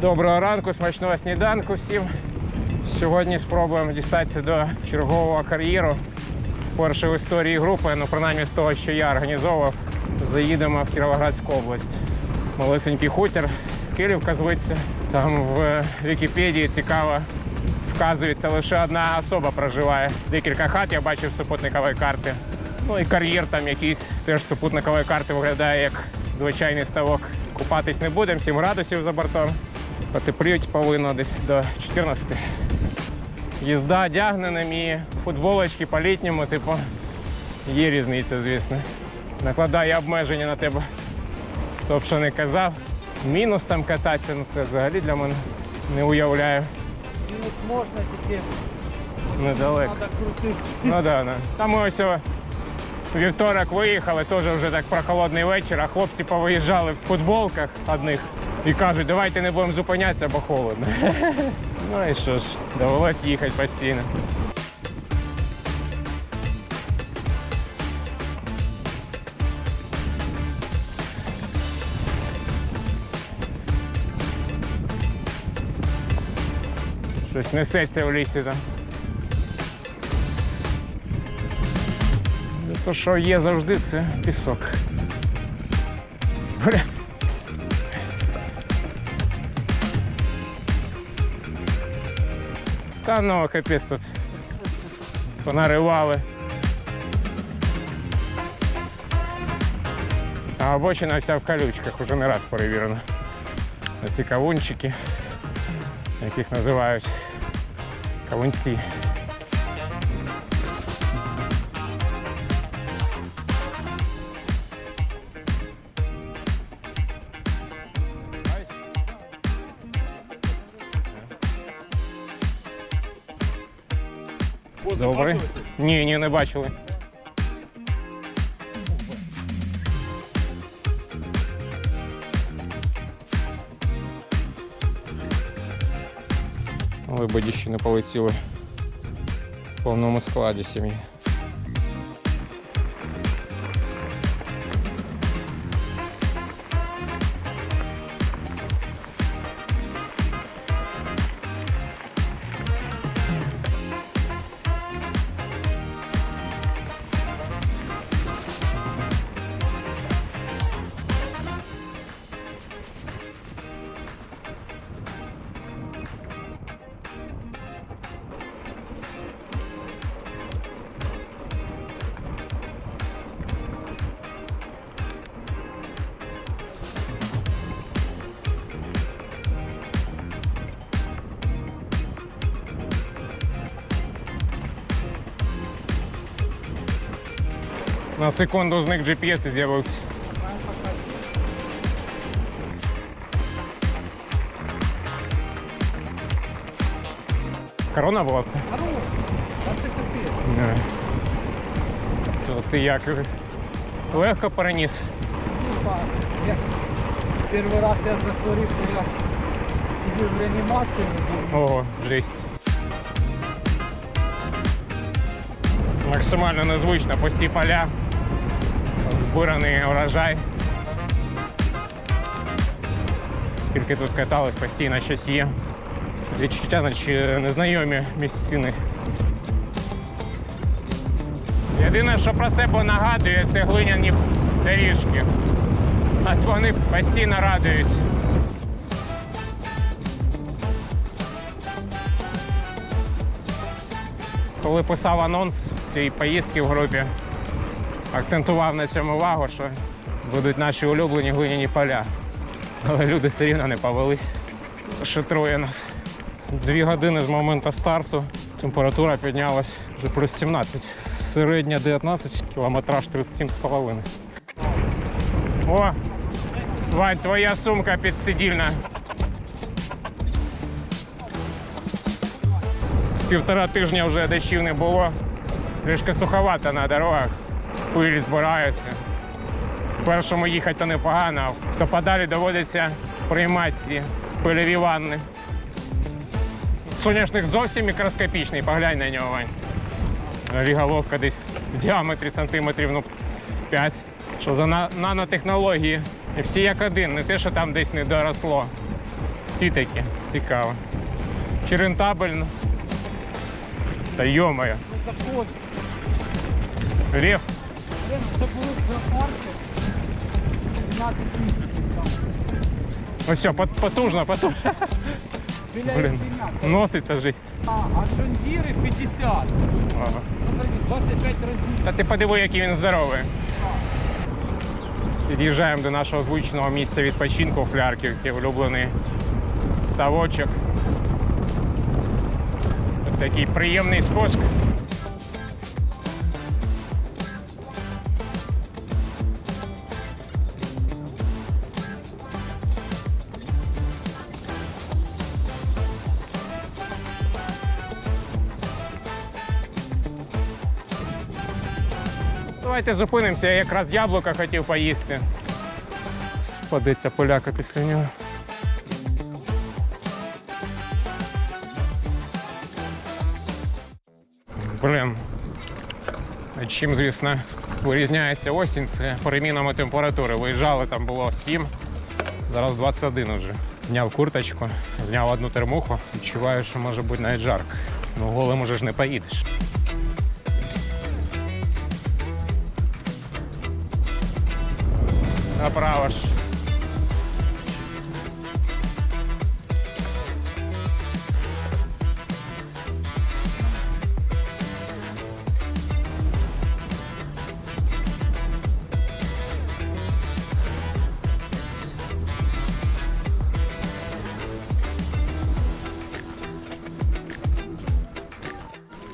Доброго ранку, смачного сніданку всім. Сьогодні спробуємо дістатися до чергового кар'єру. Перше в історії групи, ну принаймні з того, що я організовував, заїдемо в Кіровоградську область. Малесенький хутір, Скилівка зветься. Там в Вікіпедії цікаво вказується, лише одна особа проживає. Декілька хат я бачив супутникової карти. Ну і кар'єр там якийсь теж супутникової карти виглядає як звичайний ставок. Купатись не будемо, 7 градусів за бортом. Потепліть повинно десь до 14. Їзда одягненим і футболочки по літньому, типу, є різниця, звісно. Накладає обмеження на тебе. Б що не казав. Мінус там кататися, ну це взагалі для мене не уявляю. Минус можно теперь, Недалеко. Ну да, да. Там ми ось вівторок виїхали, теж вже так прохолодний вечір, а хлопці повиїжджали в футболках одних і кажуть, давайте не будемо зупинятися, бо холодно. Ну і що ж, довелось їхати постійно. Щось несеться в лісі там. Ну, То, що є завжди, це пісок. Бля. Та ну, капець тут. Понаривали. А обочина вся в колючках, уже не раз перевірено. Ці кавунчики, яких називають кавунці. Добре. Ні, ні, не бачили. Лебеді ще не полетіли в повному складі сім'ї. На секунду зник GPS і з'явився. Корона була? це? Здорово. А ты капец. То ти як легко переніс. Первый раз я захворів, то я сидів в реанімації. Ого, жесть. Максимально незвично пусті поля, збираний урожай. Скільки тут каталось, постійно щось є. Відчуття, наче незнайомі місцини. Єдине, що про себе нагадує, це глиняні доріжки. От вони постійно радують. Коли писав анонс цієї поїздки в групі, акцентував на цьому увагу, що будуть наші улюблені глиняні поля. Але люди все рівно не повелись. Ще троє нас. Дві години з моменту старту температура піднялась вже плюс 17. Середня 19, кілометраж 37,5. О! Вань, твоя сумка підсидільна. Півтора тижня вже дощів не було. Трішки суховато на дорогах. Пиль збирається. Першому їхати то непогано, а хто подалі доводиться приймати ці пильові ванни. Соняшник зовсім мікроскопічний, поглянь на нього, Вань. Ріголовка десь в діаметрі сантиметрів ну, 5. Що за на- нанотехнології. І всі як один, не те, що там десь не доросло. лісі такі. Цікаво. Чи рентабельно? Та йомаю. Ну. Лев. Це було в зоопарку. 12 місяців там. Все, потужно, потужно. Біля Блін, носиться жесть. А, а Джондіри 50. Ага. Ну, 25 разів. Та ти подиви, який він здоровий. Під'їжджаємо до нашого звичного місця відпочинку в Флярківці, улюблений ставочок. Такий приємний спуск. Давайте зупинимося, я якраз яблука хотів поїсти. Спадеться поляка після нього. Блін. А Чим, звісно, вирізняється осінь, це перемінами температури. Виїжджали, там було 7, зараз 21 вже. Зняв курточку, зняв одну термуху. Відчуваю, що може бути навіть жарко. Ну, голим уже ж не поїдеш. Направо ж.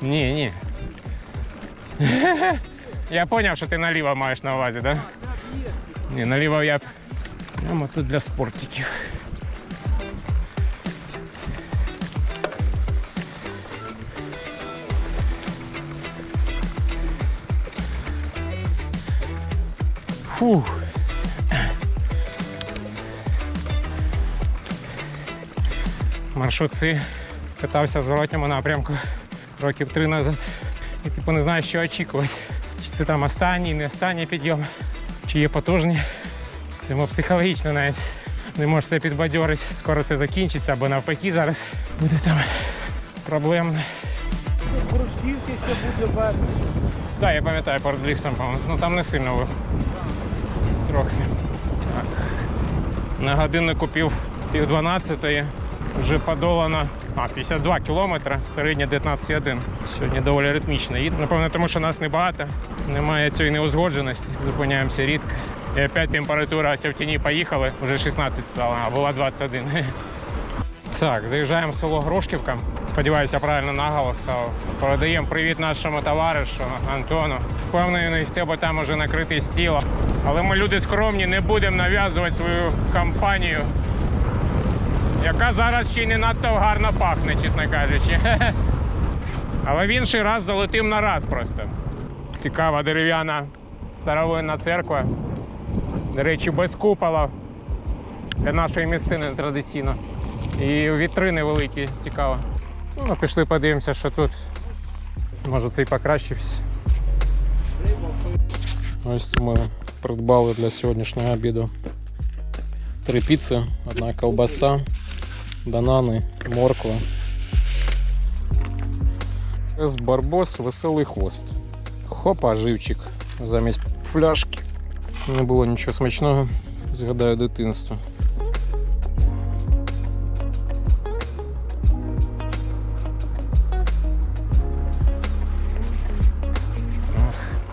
Ні, ні. Я зрозумів, що ти наліво маєш на увазі, так? Да? Ні, наліво я. Прямо тут для спортиків. Фух. Маршрут цей катався в зворотньому напрямку років три назад. І типу не знаю, що очікувати. Чи це там останній, не останній підйом, чи є потужні. Тому психологічно навіть не можеш себе підбадьорити. Скоро це закінчиться, або навпаки зараз буде там проблемно. Тут Грушківки ще буде верх. Так, я пам'ятаю перед лісом, по-моєму. Ну там не сильно ви- трохи. Так. На годиннику пів, пів 12 вже подолано а, 52 кілометри, середня 19,1. Сьогодні доволі ритмічно їду. Напевно, тому що нас небагато, немає цієї неузгодженості, зупиняємося рідко. І опять температура ось в тіні поїхали, вже 16 стало, а була 21. Так, заїжджаємо в село Грушківка. Сподіваюся, правильно наголос став. Передаємо привіт нашому товаришу Антону. Впевнений, в тебе там уже накритий стіл. Але ми люди скромні, не будемо нав'язувати свою компанію, яка зараз ще не надто гарно пахне, чесно кажучи. Але в інший раз залетим на раз просто. Цікава дерев'яна старовинна церква. До речі, без купола для нашої місцини традиційно. І вітрини великі, цікаво. Ну, пішли подивимося, що тут. Може це і покращився. Ось це ми придбали для сьогоднішнього обіду. Три піци, одна ковбаса, банани, морква. З барбос веселий хвост. Хопа, живчик замість фляшки. Не було нічого смачного. Згадаю дитинство.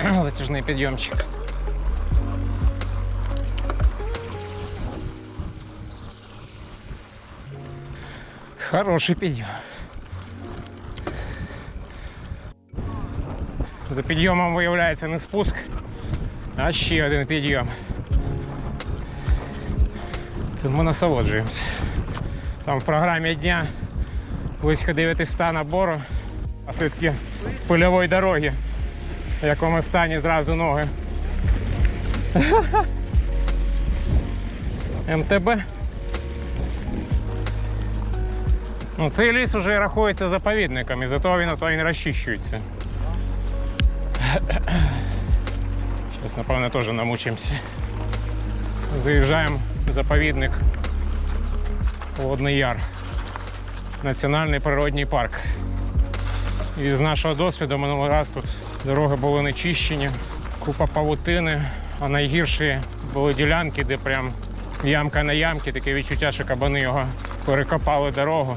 Затяжний підйомчик. Хороший підйом. За підйомом виявляється не спуск, а ще один підйом. Тут ми насолоджуємося. Там в програмі дня близько 900 набору, а все-таки дороги в якому стані зразу ноги. МТБ. Ну, цей ліс вже рахується заповідником, і зато він ото і розчищується. Зараз, напевно, теж намучимося. Заїжджаємо в заповідник. Холодний Яр. Національний природній парк. І з нашого досвіду минулий раз тут дороги були не чищені, купа павутини, а найгірші були ділянки, де прям ямка на ямки, таке відчуття, що кабани його перекопали дорогу.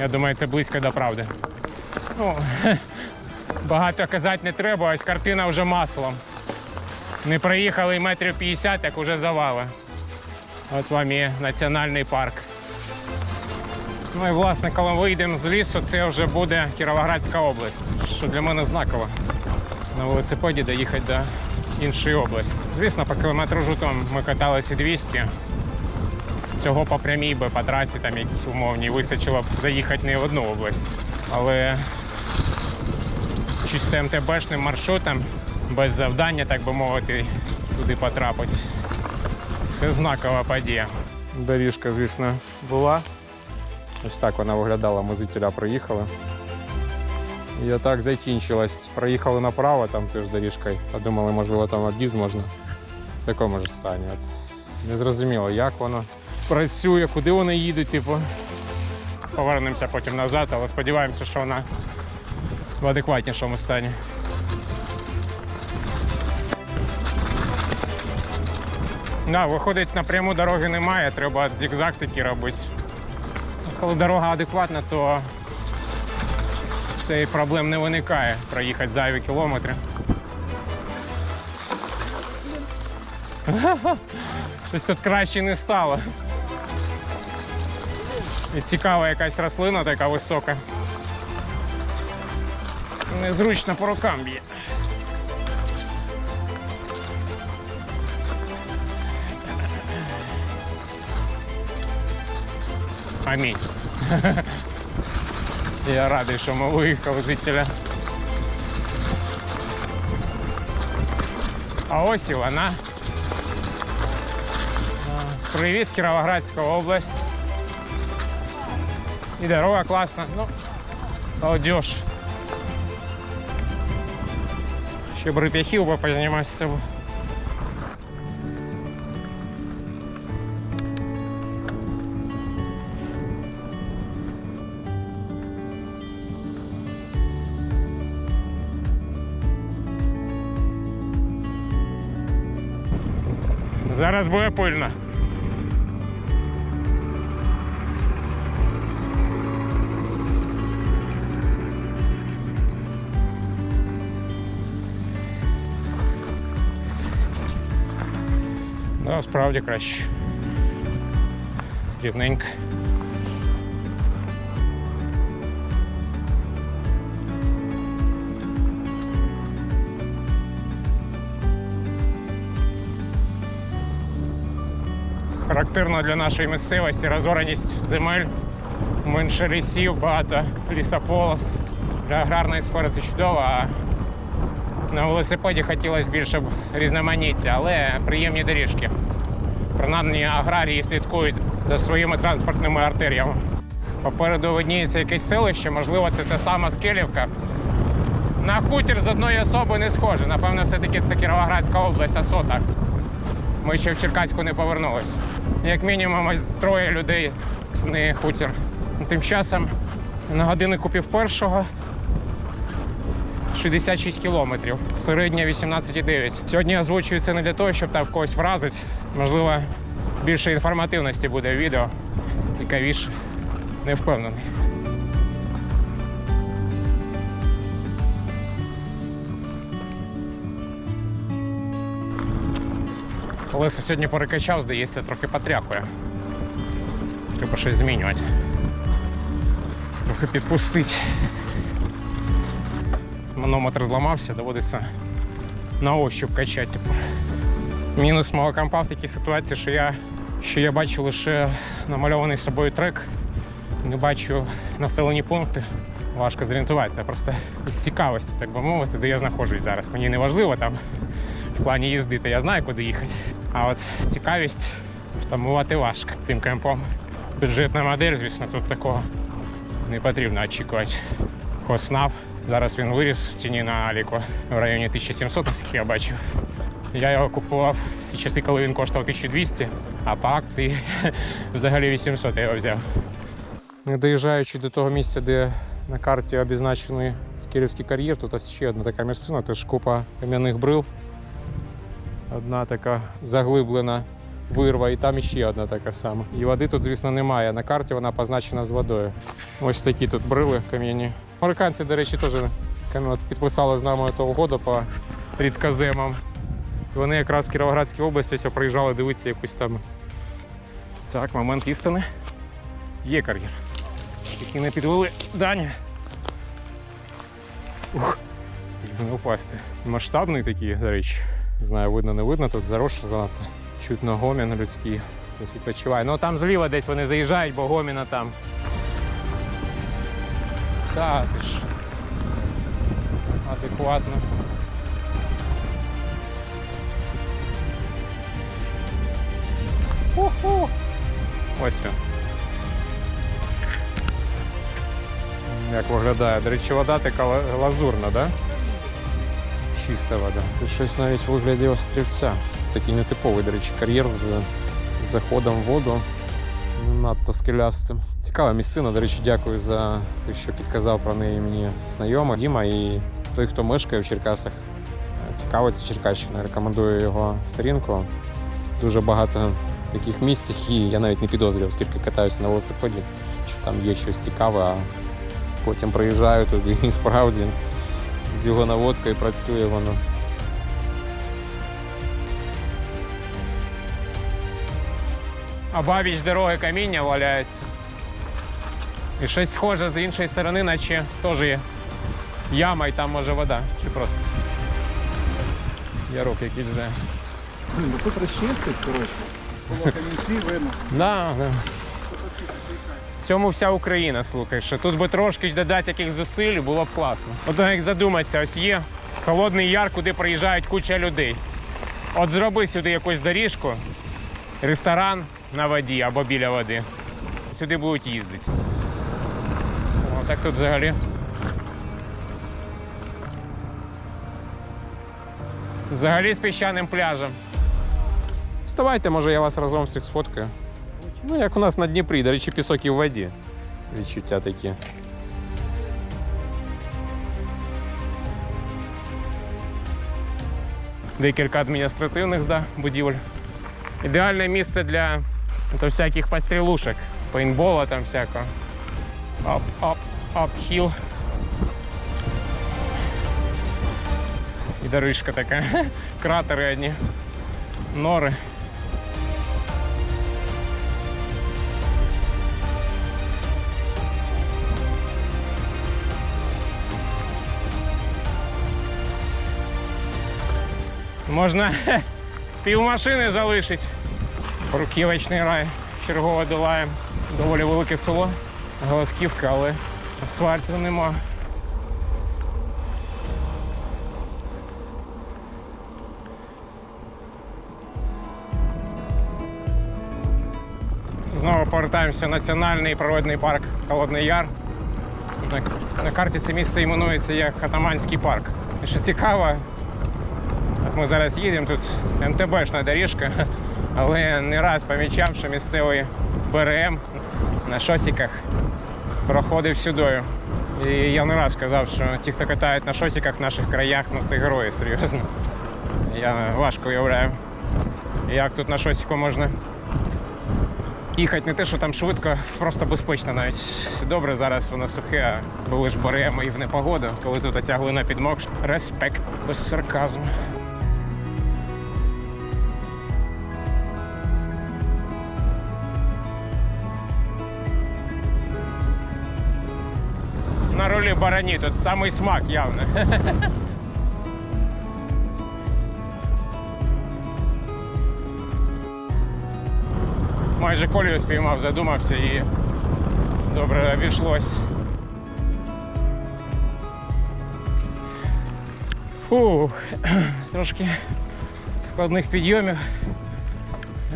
Я думаю, це близько до правди. Ну, багато казати не треба, ось картина вже маслом. Не проїхали метрів 50, як уже завали. От вам і національний парк. Ну і власне, коли вийдемо з лісу, це вже буде Кіровоградська область, що для мене знаково. На велосипеді доїхати до іншої області. Звісно, по кілометру жутом ми каталися 200. Цього по прямій би по трасі там якісь умовні вистачило б заїхати не в одну область. Але чисто МТБшним маршрутом, без завдання, так би мовити, туди потрапити. Це знакова подія. Доріжка, звісно, була. Ось так вона виглядала, ми звідтіля проїхали. І отак закінчилась. Проїхали направо, там теж доріжкою. Подумали, можливо, там об'їзд можна. В такому ж стані. От не зрозуміло, як воно працює, куди вони їдуть, типу. Повернемося потім назад, але сподіваємося, що вона в адекватнішому стані. Да, виходить, напряму дороги немає, треба зігзаг такі робити. Коли дорога адекватна, то цієї проблем не виникає проїхати зайві кілометри. Щось тут краще не стало. І цікава якась рослина така висока. Незручно по рукам б'є. Амінь. Я радий, що ми виїхали звідтіля. А ось і вона. Привіт, Кіровоградська область. І дорога класна. Ну, молодіж. Ще б реп'яхів би познімати з собою. Зараз буде пильно. Да, справді краще. Рівненько. Характерно для нашої місцевості розореність земель, менше лісів, багато лісополос. Для аграрної сфери це чудово, а на велосипеді хотілося більше б різноманіття, але приємні доріжки. Принаймні аграрії слідкують за своїми транспортними артеріями. Попереду видніється якесь селище, можливо, це та сама Скелівка. На хутір з одної особи не схоже. Напевно, все-таки це Кіровоградська область, а сота. Ми ще в Черкаську не повернулись. Як мінімум, ось троє людей не хутір. Тим часом на годиннику пів першого 66 кілометрів, середня 18,9. Сьогодні я озвучую це не для того, щоб там когось вразити. Можливо, більше інформативності буде в відео. Цікавіше. Не впевнений. Колеса сьогодні перекачав, здається, трохи потрякує. Треба щось змінювати. Трохи підпустити. Манометр зламався, доводиться на ощуп качати тепер. Мінус мого компа в такій ситуації, що я, що я бачу лише намальований собою трек, не бачу населені пункти. Важко зорієнтуватися, просто із цікавості, так би мовити, де я знаходжусь зараз. Мені не важливо там в плані їздити, я знаю, куди їхати. А от цікавість втамувати важко цим кемпом. Бюджетна модель, звісно, тут такого не потрібно очікувати. Хоснав. Зараз він виріс в ціні на Аліко в районі 1700, як я бачив. Я його купував в часи, коли він коштував 1200, а по акції взагалі 800 я його взяв. Не доїжджаючи до того місця, де на карті обізначений Скірівський кар'єр, тут ще одна така місцина, теж купа кам'яних брил. Одна така заглиблена вирва, і там іще одна така сама. І води тут, звісно, немає. На карті вона позначена з водою. Ось такі тут брили кам'яні. Американці, до речі, теж підписали з нами того угоду по рідкоземам. Вони якраз в Кіровоградській області ось приїжджали дивитися якусь там. Так, момент істини. Є кар'єр. Які не підвели дані. Ух, не упасти. Масштабний такий, до речі. Знаю, видно, не видно, тут заросше занадто. Чутно гомін людський. Хтось відпочиває. Ну там зліва десь вони заїжджають, бо гоміна там. Так, ти ж. Адекватно. Уху. Ось він. Як виглядає. До речі, вода така ла- лазурна, да? Чиста вода. Тут щось навіть в вигляді острівця. Такий нетиповий, до речі, кар'єр з заходом в воду. Надто скелястим. Цікава місцина. До речі, дякую за те, що підказав про неї мені знайомий Діма і той, хто мешкає в Черкасах. е, Цікавиться Черкащиною. Рекомендую його сторінку. Дуже багато таких місць, які я навіть не підозрював, скільки катаюся на велосипеді, що там є щось цікаве, а потім приїжджаю туди і справді з його наводкою працює воно. Обабіч дороги каміння валяється. І щось схоже з іншої сторони, наче теж є яма і там може вода. Чи просто. Ярок якийсь де. Блін, ну тут розчистить, коротше. Було камінці видно. Да, да. В цьому вся Україна, слухай, що тут би трошки додати яких зусиль, було б класно. От як задуматися, ось є холодний яр, куди приїжджають куча людей. От зроби сюди якусь доріжку, ресторан на воді або біля води. Сюди будуть їздити. О, так тут взагалі. Взагалі з піщаним пляжем. Вставайте, може, я вас разом всіх сфоткаю. Ну, як у нас на Дніпрі, до речі, пісок і в воді. Відчуття такі. Декілька адміністративних да, будівель. Ідеальне місце для то, всяких пострілушек, пейнтбола там всякого. Ап, ап, ап, хіл. І дорожка така. Кратери одні. Нори. Можна пів машини залишити. Бруківочний рай. Чергово долаємо. Доволі велике село. Голодківка, але асфальту нема. Знову повертаємося в національний природний парк Холодний Яр. На, на карті це місце іменується як Атаманський парк. І що цікаво, ми зараз їдемо, тут МТБшна доріжка, але не раз помічав, що місцевий БРМ на шосиках проходив сюдою. І я не раз казав, що ті, хто катають на шосиках в наших краях, ну це герої, серйозно. Я важко уявляю, як тут на шосику можна їхати не те, що там швидко, просто безпечно навіть. Добре, зараз воно сухе, а були ж БРМ і в непогоду, коли тут оця глина підмокша. Респект, без сарказму. барані тут самий смак явно. Майже колію спіймав, задумався і добре обійшлось. Фух, трошки складних підйомів.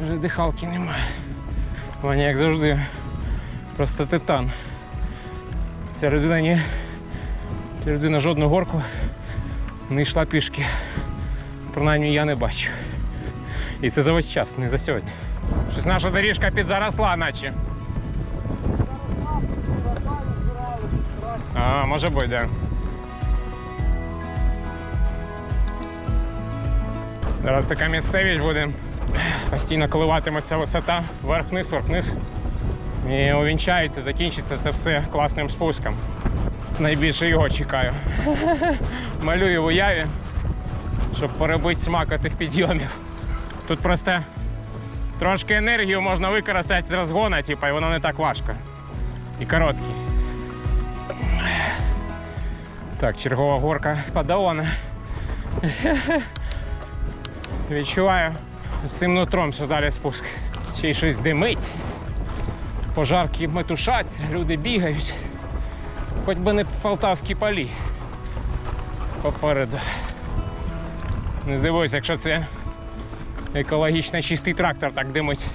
Вже дихалки немає. Ваня, як завжди, просто титан. Ця людина ні. Ця людина жодну горку не йшла пішки. Принаймні я не бачу. І це за весь час, не за сьогодні. Щось наша доріжка підзаросла, наче. А, може бути, да. Зараз така місцевість буде. Постійно коливатиметься висота, вверх-вниз, вверх-вниз. І увінчається, закінчиться це все класним спуском. Найбільше його чекаю. Малюю в уяві, щоб перебити смак цих підйомів. Тут просто трошки енергію можна використати з розгону, типу, і воно не так важко. І короткий. Так, чергова горка подолана. Відчуваю цим нутром, що далі спуск. Ще й щось димить. Пожарки метушаться, люди бігають. Хоч би не полтавські палі попереду. Не здивуюся, якщо це екологічно чистий трактор так димить.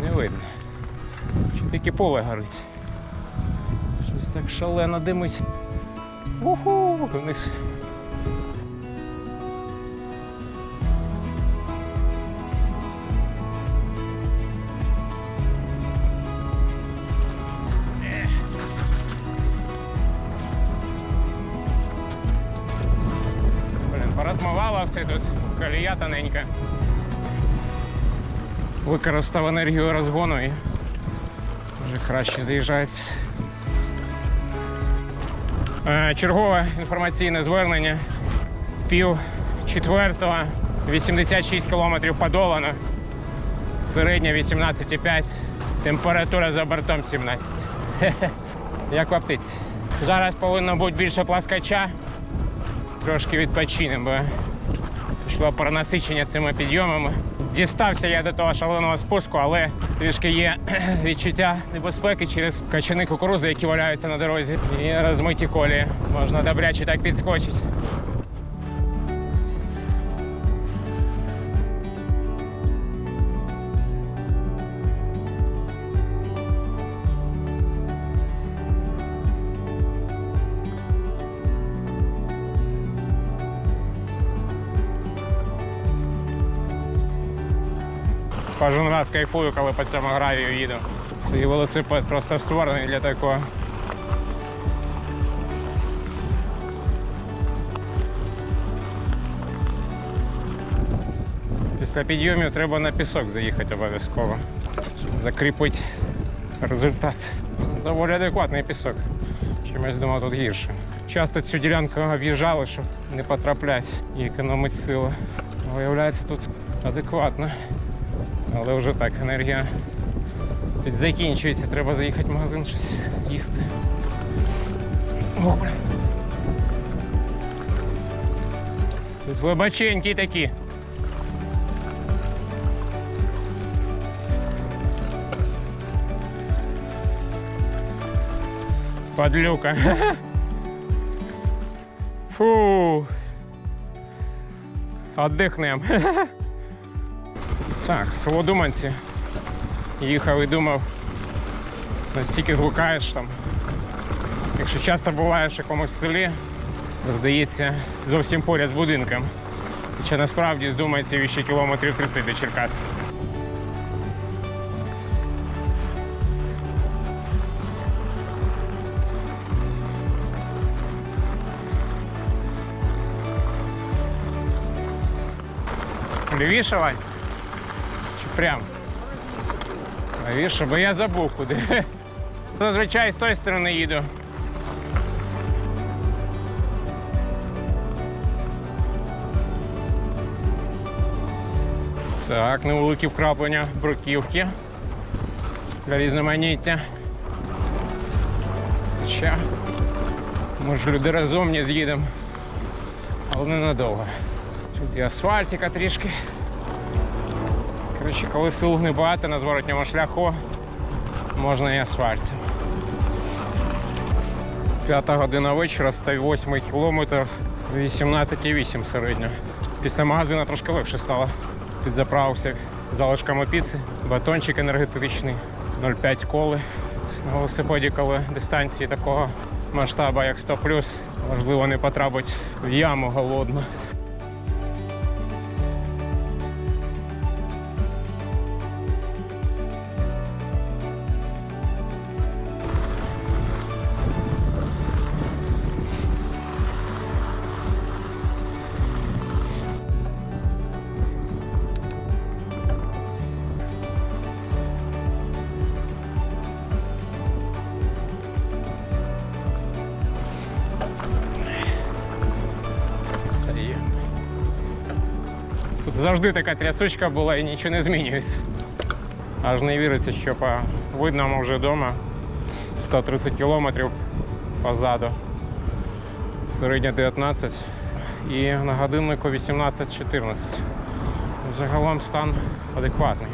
Не видно. Чи тільки поле горить. Щось так шалено димить. Уху, вниз. Порозмивала тут, колія тоненька. Використав енергію розгону і вже краще заїжджається. Е, Чергове інформаційне звернення. Пів четвертого, 86 кілометрів подолано. Середня 18,5. Температура за бортом 17. Хе-хе. Як в. Зараз повинно бути більше пласкача. Трошки відпочинемо, бо пішло перенасичення цими підйомами. Дістався я до того шаленого спуску, але трішки є відчуття небезпеки через качани кукурузи, які валяються на дорозі, і розмиті колії. Можна добряче так підскочити. Кожен раз кайфую, коли по цьому гравію їду. Цей велосипед просто створений для такого. Після підйомів треба на пісок заїхати обов'язково, щоб закріпити результат. Доволі адекватний пісок. Чимось думав тут гірше. Часто цю ділянку об'їжджали, щоб не потрапляти і економити сили. Виявляється, тут адекватно. Але вже так, енергія тут закінчується, треба заїхати в магазин щось з'їсти. Тут вибаченькі такі. Подлюка. Фу. Отдихнем. Так, село Думанці. Їхав і думав, настільки звукаєш там. Якщо часто буваєш в якомусь селі, здається, зовсім поряд з будинком. Хоча насправді здумається ще кілометрів 30 до Черкас. Лівіше? Прям? Лівіше, бо я забув куди. Зазвичай з тої сторони їду. Так, невеликі вкраплення бруківки для різноманіття. Ми ж люди розумні з'їдемо, але ненадовго. Тут і асфальтика трішки. Коротше, коли сил небагато на зворотньому шляху, можна і асфальт. П'ята година вечора, 108 кілометр, 18,8 середньо. Після магазину трошки легше стало. Підзаправився залишками піци, батончик енергетичний, 0,5 коли. На велосипеді, коли дистанції такого масштабу, як 100 важливо не потрапити в яму голодну. Завжди така трясучка була і нічого не змінюється. Аж не віриться, що по видному вже вдома 130 кілометрів позаду. Середня 19 і на годиннику 18-14. Загалом стан адекватний.